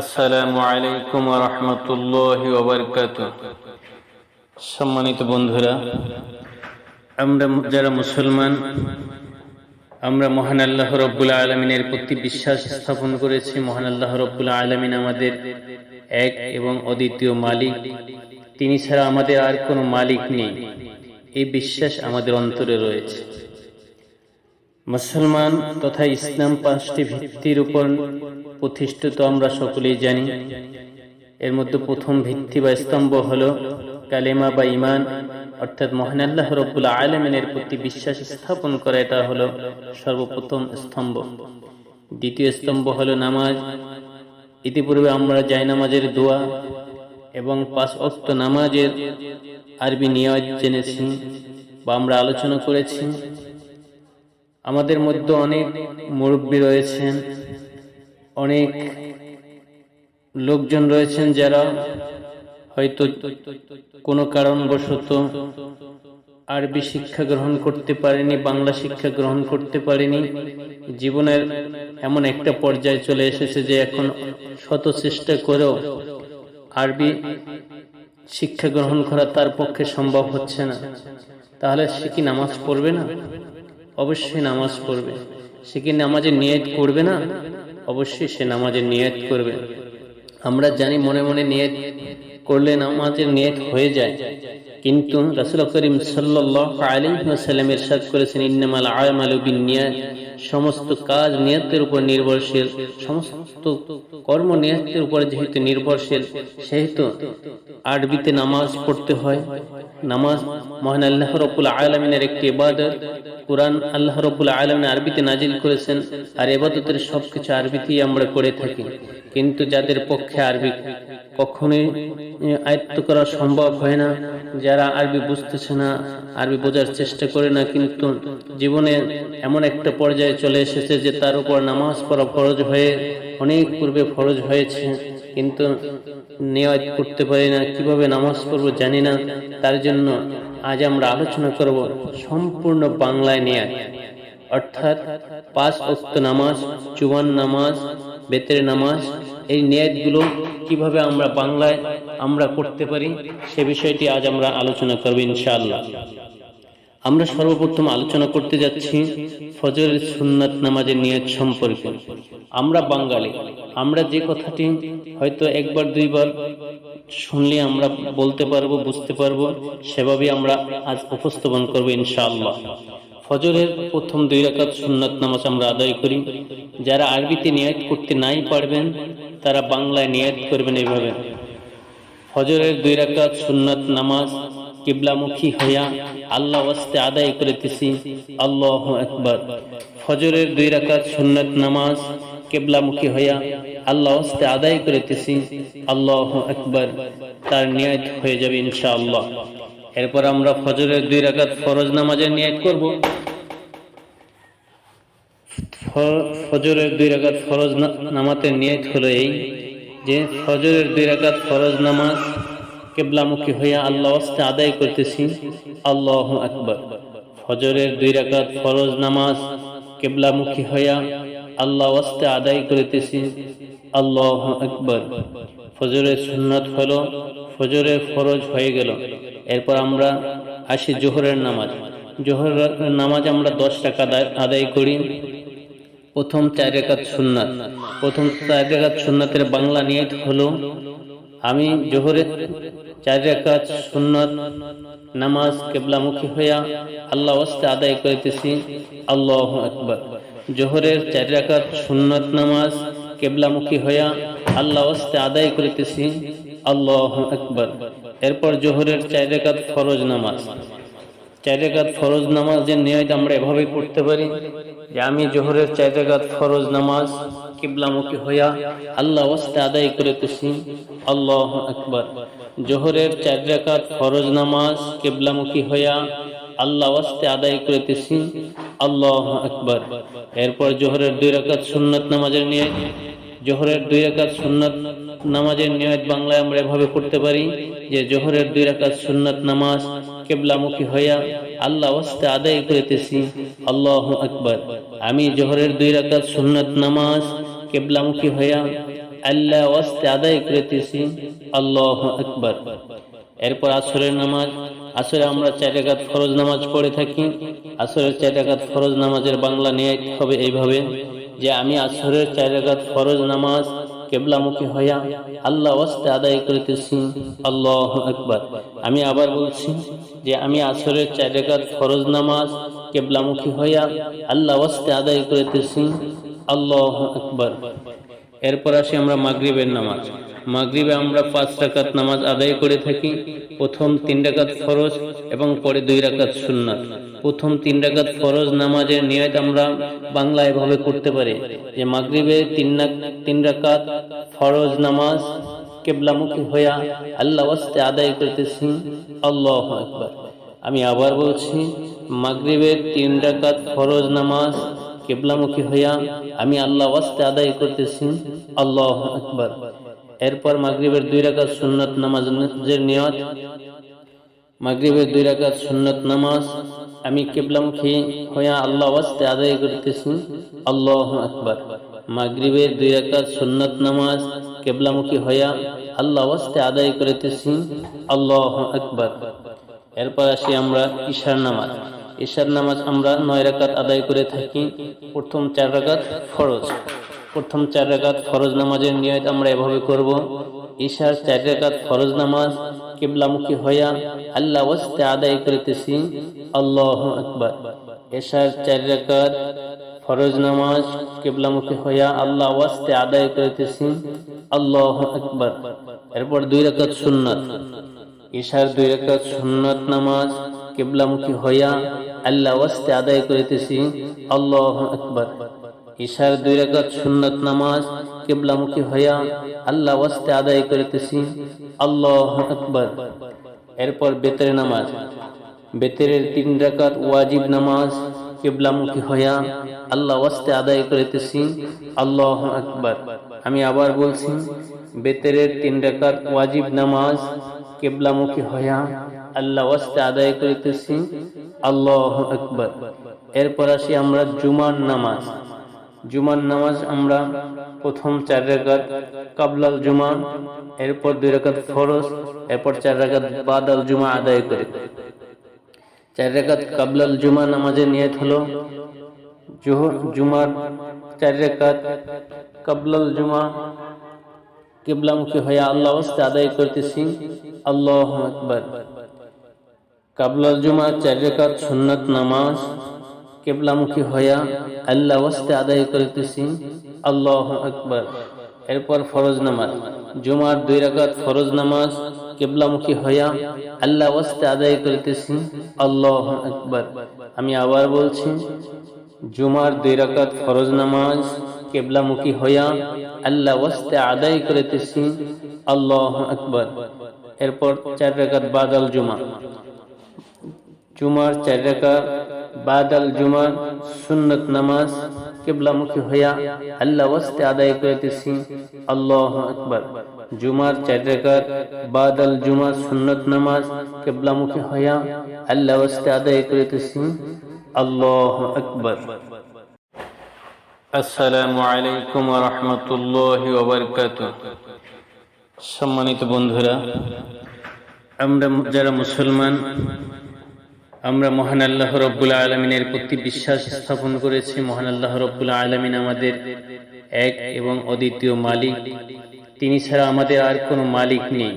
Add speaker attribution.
Speaker 1: আসসালামু আলাইকুম রহমতুল্লাহ ওবরকাত সম্মানিত বন্ধুরা, আমরা যারা মুসলমান, আমরা মহান আল্লাহ রব্বুল আলমিনের প্রতি বিশ্বাস স্থাপন করেছি। মহান আল্লাহ রব্বুল আলমিন আমাদের এক এবং অদ্বিতীয় মালিক। তিনি ছাড়া আমাদের আর কোনো মালিক নেই। এই বিশ্বাস আমাদের অন্তরে রয়েছে। মুসলমান তথা ইসলাম পাঁচটি ভিত্তির উপর প্রতিষ্ঠিত আমরা সকলেই জানি। এর মধ্যে প্রথম ভিত্তি বা স্তম্ভ হল কালেমা বা ইমান অর্থাৎ মহান আল্লাহ রব্বুল আলমিনের প্রতি বিশ্বাস স্থাপন করা, এটা হল সর্বপ্রথম স্তম্ভ। দ্বিতীয় স্তম্ভ হল নামাজ। ইতিপূর্বে আমরা যাই নামাজের দোয়া এবং পাঁচ অক্ত নামাজের আরবি নিয়ত জেনেছি বা আমরা আলোচনা করেছি। আমাদের মধ্যে অনেক মুরব্বী রয়েছেন। অনেক লোকজন রয়েছেন যারা হয়তো কোনো কারণবশত আরবি শিক্ষা গ্রহণ করতে পারেনি, বাংলা শিক্ষা গ্রহণ করতে পারেনি। জীবনের এমন একটা পর্যায়ে চলে এসেছে যে এখন শত চেষ্টা করেও আরবি শিক্ষা গ্রহণ করা তার পক্ষে সম্ভব হচ্ছে না। তাহলে সে কি নামাজ পড়বে না? অবশ্যই নামাজ পড়বে। সে কি নামাজে নিয়ত করবে না? অবশ্যই সে নামাজের নিয়ত করবে। আমরা জানি মনে মনে নিয়ত করলে নামাজের নিয়ত হয়ে যায়। কিন্তু রাসুল করিম সাল্লাহ আলী সাল্লাম এরশাদ করেছেন, ইন্নামাল আয়মাল নিয়াত সমস্ত কাজ নিয়তের উপর নির্ভরশীল, সমস্ত কর্ম নিয়তের উপর যেহেতু নির্ভরশীল, সেহেতু আরবিতে নামাজ পড়তে হয়। নামাজ মহান আল্লাহ রবুল আলমিনের একটি ইবাদত। কোরআন আল্লাহ রবুল আলমিন আরবিতে নাজিল করেছেন, আর এবাদতের সবকিছু আরবিতেই আমরা করে থাকি। কিন্তু যাদের পক্ষে আরবি কখনোই আয়ত্ত করা সম্ভব হয় না, যারা আরবি বুঝতেছে না, আরবি বোঝার চেষ্টা করে না, কিন্তু জীবনে এমন একটা পর্যায়ে চলে এসেছে যে তার উপর নামাজ পড়া ফরজ হয়ে অনেক পূর্বে ফরজ হয়েছে, কিন্তু নিয়ত করতে পারি না, কীভাবে নামাজ পড়ব জানি না, তার জন্য আজ আমরা আলোচনা করব সম্পূর্ণ বাংলায় নিয়ত। অর্থাৎ পাঁচ অক্ত নামাজ চুয়ান নামাজ, বেতের নামাজ, এই নিয়তগুলো কীভাবে আমরা বাংলায় আমরা করতে পারি সে বিষয়টি আজ আমরা আলোচনা করব ইনশাআল্লাহ। আমরা সর্বপ্রথম আলোচনা করতে যাচ্ছি ফজরের সুন্নাত নামাজের নিয়ত সম্পর্কে। আমরা বাঙালি, আমরা যে কথাটি হয়তো একবার, দুইবার শুনলে আমরা বলতে পারব, বুঝতে পারব সেভাবে আমরা আজ উপস্থাপন করব ইনশাআল্লাহ। ফজরের প্রথম দুই রাকাত সুন্নাত নামাজ আমরা আদায় করি। যারা আরবিতে নিয়ত করতে নাই পারবেন, তারা বাংলায় নিয়ত করবেন এইভাবে। ফজরের দুই রাকাত সুন্নাত নামাজ কিবলামুখী হইয়া আল্লাহ ওয়াস্তে আদায় করিতেছি। আল্লাহ আকবার। ফজরের দুই রাকাত সুন্নাত নামাজ কেবলামুখী হইয়া আল্লাহ আদায় করিতেছি। আল্লাহ আকবার। তার নিয়ত হয়ে যাবে ইনশাআল্লাহ। এরপর আমরা ফজরের দুই রাকাত ফরজ নামাজের নিয়ত করব। ফজরের দুই রাকাত ফরজ নামাতের নিয়ত হলো এই যে ফজরের দুই রাকাত ফরজ নামাজ কেবলামুখী হইয়া আল্লাহ আস্তে আদায় করতেছি। আল্লাহ আকবর। ফজরের দুই রাকাত ফরজ নামাজ কেবলামুখী হইয়া আল্লাহ আস্তে আদায় করিতেছি। আল্লাহ আকবর। ফজরের সুন্নত হলো ফজরের ফরজ হয়ে গেল। এরপর আমরা আসি জোহরের নামাজ। জোহরের নামাজ আমরা দশ টাকা আদায় করি। প্রথম চার রেখাত সুন্নাত। প্রথম চার রেখাত সুন্নাতের বাংলা নিয়ত হলো, আমি জোহরের চার রেখাত সুন্নত নামাজ কেবলামুখী হইয়া আল্লাহ ওয়াস্তে আদায় করিতেছি। আল্লাহ আকবর। জোহরের চার রেখাত সুন্নত নামাজ কেবলামুখী হইয়া আল্লাহ ওয়াস্তে আদায় করিতেছি। আল্লাহ আকবর। এরপর জোহরের চার রেখাত ফরজ নামাজ। চার রেখাত ফরজ নামাজের নিয়ত আমরা এভাবে পড়তে পারি যে আমি জোহরের চার রেখাত ফরজ নামাজ কিবলামুখী হইয়া আল্লাহ ওয়াস্তে আদায় করিতেছি। আল্লাহ আকবর। জোহরের চার রেখাত ফরজ নামাজ কিবলামুখী হইয়া আল্লাহ ওয়াস্তে আদায় করিতেছি। আল্লাহ আকবর। এরপর জোহরের দুই রাকাত সুন্নত নামাজের নিয়ত। জোহরের দুই রাকাত সুন্নত নামাজের নিয়ত বাংলায় আমরা এভাবে করতে পারি যে জোহরের দুই রাকাত সুন্নত নামাজ কেবলামুখী হইয়া আল্লাহ ওয়াস্তে আদায় করিতেছি। আল্লাহ আকবর। আমি জোহরের দুই রাকাত সুন্নত নামাজ কেবলামুখী হইয়া আল্লাহ ওয়াস্তে আদায় করিতেছি। আল্লাহ আকবার। এরপর আসরের নামাজ। আসরে আমরা চার রাকাত ফরজ নামাজ পড়ে থাকি। আসরের চার রাকাত ফরজ নামাজের বাংলা নিয়ে হবে এইভাবে। যে আমি আসরের চার ফরজ নামাজ কেবলামুখী হইয়া আল্লাহ ওয়াস্তে আদায় করিতেছি। আল্লাহ আকবার। আমি আবার বলছি যে আমি আসরের চার ফরজ নামাজ কেবলামুখী হইয়া আল্লাহ ওয়াস্তে আদায় করিতেছি। আল্লাহ আকবার। এরপর আসি আমরা মাগরিবের নামাজ। মাগরিবে আমরা পাঁচ রাকাত নামাজ আদায় করে থাকি। প্রথম তিন রাকাত ফরজ এবং পরে দুই রাকাত সুন্নাত। প্রথম তিন রাকাত ফরজ নামাজের নিয়ত আমরা বাংলায় এভাবে করতে পারি যে মাগরিবে তিন তিন রাকাত ফরজ নামাজ কেবলামুখী হইয়া আল্লাহ ওয়াস্তে আদায় করতেছি। আল্লাহ আকবার। আমি আবার বলছি মাগরিবের তিন রাকাত ফরজ নামাজ কেবলামুখী হইয়া আমি আল্লাহ ওয়াস্তে আদায় করতেছি। আল্লাহ আকবার। এরপর মাগরিবের দুই রাকাত সুন্নত নামাজের নিয়ত। মাগরিবের দুই রাকাত সুন্নত নামাজ আমি কেবলামুখী হইয়া আল্লাহ ওয়াস্তে আদায় করতেছি। আল্লাহ আকবার। মাগরিবের দুই রাকাত সুন্নত নামাজ কেবলামুখী হইয়া আল্লাহ ওয়াস্তে আদায় করিতেছি। আল্লাহ আকবার। এরপর আসি আমরা ঈশার নামাজ। ঈশার নামাজ আমরা নয় রাকাত আদায় করে থাকি। প্রথম চার রাকাত ফরজ। প্রথম চার রাকাত ফরজ নামাজের নিয়ত আমরা এভাবে করব। ঈশার চার ফরজ নামাজ কিবলামুখী হইয়া আল্লাহ ওয়াস্তে আদায় করিতেছি। আল্লাহ আকবার। ঈশার চার ফরজ নামাজ কিবলামুখী হইয়া আল্লাহ ওয়াস্তে আদায় করিতেছি। আল্লাহ আকবার। এরপর দুই রাকাত সুন্নাত। ঈশার দুই রাকাত সুন্নাত নামাজ কিবলামুখী হইয়া আল্লাহ ওয়াস্তে আদায় করিতেছি। আল্লাহ আকবার। ঈশার দুই রাকাত সুন্নাত নামাজ কিবলামুখী হইয়া আল্লাহ ওয়াস্তে আদায় করিতেছি। আল্লাহ আকবার। এরপর বেতের নামাজ। বেতের তিন রাকাত ওয়াজিব নামাজ কিবলামুখী হইয়া আল্লাহ ওয়াস্তে আদায় করিতেছি। আল্লাহ আকবার। আমি আবার বলছি বেতের তিন রাকাত ওয়াজিব নামাজ কেবলামুখী হইয়া আল্লাহ ওয়াস্তে আদায় করিতেছি। আল্লাহ আকবার। এরপর আসি আমরা জুমার নামাজ। জুমার নামাজ আমরা প্রথম চার রাকাত কাবলাল জুমা, এরপর দুই রাকাত ফরজ, এরপর চার রাকাত বাদাল জুমা আদায় করি। চার রাকাত কাবলাল জুমা নামাজের নিয়ত হলো জুমার চার রাকাত কাবলাল জুমা কিবলামুখী হয়ে আল্লাহ ওয়াস্তে আদায় করতেছি। আল্লাহ আকবার। কাবলাল জুমা চার রাকাত সুন্নাত নামাজ কিবলামুখী হইয়া আল্লাহ ওয়াস্তে আদায় করতেছি। আল্লাহ আকবার। এরপর ফরজ নামাজ। জুমার দুই রাকাত ফরজ নামাজ, কিবলামুখী হইয়া আল্লাহ ওয়াস্তে আদায় করতেছি। আল্লাহ আকবার। আমি আবার বলছি, জুমার দুই রাকাত ফরজ নামাজ, কেবলামুখী হইয়া আল্লাহ ওয়াস্তে আদায় করিতেছি। আল্লাহ আকবার। এরপর চার রাকাত বাদাল জুমা। জুমার চার রাকাত বাদাল জুমার সুন্নত নামাজ, কেবলামুখী হইয়া আল্লাহ ওয়াস্তে আদায় করিতেছি। আল্লাহ আকবার। জুমার চার রাকাত, বাদাল জুমার সুন্নত নামাজ, কেবলামুখী হইয়া আল্লাহ ওয়াস্তে আদায় করিতেছি। আল্লাহ আকবার। আসসালামু আলাইকুম রহমতুল্লাহ ওবরকাত সম্মানিত বন্ধুরা, আমরা যারা মুসলমান আমরা মহান আল্লাহ রব্বুল আলমিনের প্রতি বিশ্বাস স্থাপন করেছি। মহান আল্লাহ রব্বুল আলমিন আমাদের এক এবং অদ্বিতীয় মালিক। তিনি ছাড়া আমাদের আর কোনো মালিক নেই।